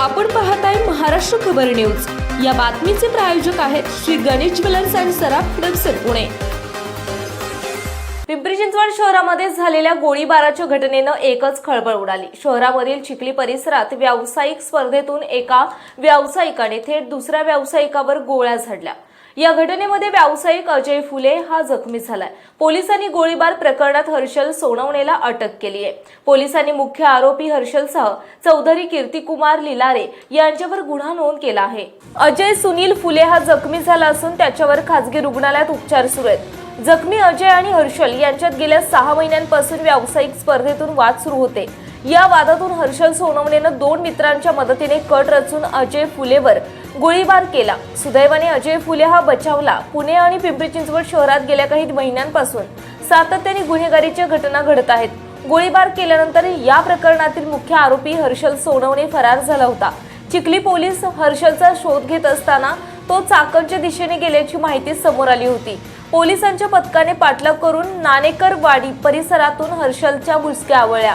आपण पाहताय महाराष्ट्र खबर न्यूज. या बातमीचे प्रायोजक आहेत श्री गणेश ज्वेलर्स अँड सराफ हडपसर पुणे. पिंपरी चिंचवड शहरामध्ये झालेल्या गोळीबाराच्या घटनेनं एकच खळबळ उडाली. शहरामधील चिखली परिसरात व्यावसायिक स्पर्धेतून एका व्यावसायिकाने थेट दुसऱ्या व्यावसायिकावर गोळ्या झाडल्या. या घटनेमध्ये व्यावसायिक अजय फुले हा जखमी झालाय. पोलिसांनी गोळीबार प्रकरणात हर्षल सोनवणेला अटक केली आहे. पोलिसांनी मुख्य आरोपी हर्षलसह चौधरी कीर्तिकुमार लिलारे यांच्यावर गुन्हा नोंद केला आहे. अजय सुनील फुले हा जखमी झाला असून त्याच्यावर खासगी रुग्णालयात उपचार सुरू आहेत. जखमी अजय आणि हर्षल यांच्यात गेल्या सहा महिन्यांपासून व्यावसायिक स्पर्धेतून वाद सुरू होते. या वादातून हर्षल सोनवणेनं दोन मित्रांच्या मदतीने कट रचून अजय फुलेवर गोळीबार केला. सुदैवाने अजय फुले हा बचावला. पुणे आणि पिंपरी चिंचवड शहरात गेल्या काही महिन्यांपासून सातत्याने गुन्हेगारीच्या घटना घडत आहेत. गोळीबार केल्यानंतर या प्रकरणातील मुख्य आरोपी हर्षल सोनवणे फरार झाला होता. चिखली पोलीस हर्षलचा शोध घेत असताना तो चाकणच्या दिशेने गेल्याची माहिती समोर आली होती. पोलिसांच्या पथकाने पाठलाग करून नाणेकर वाडी परिसरातून हर्षलच्या भुसक्या आवळल्या.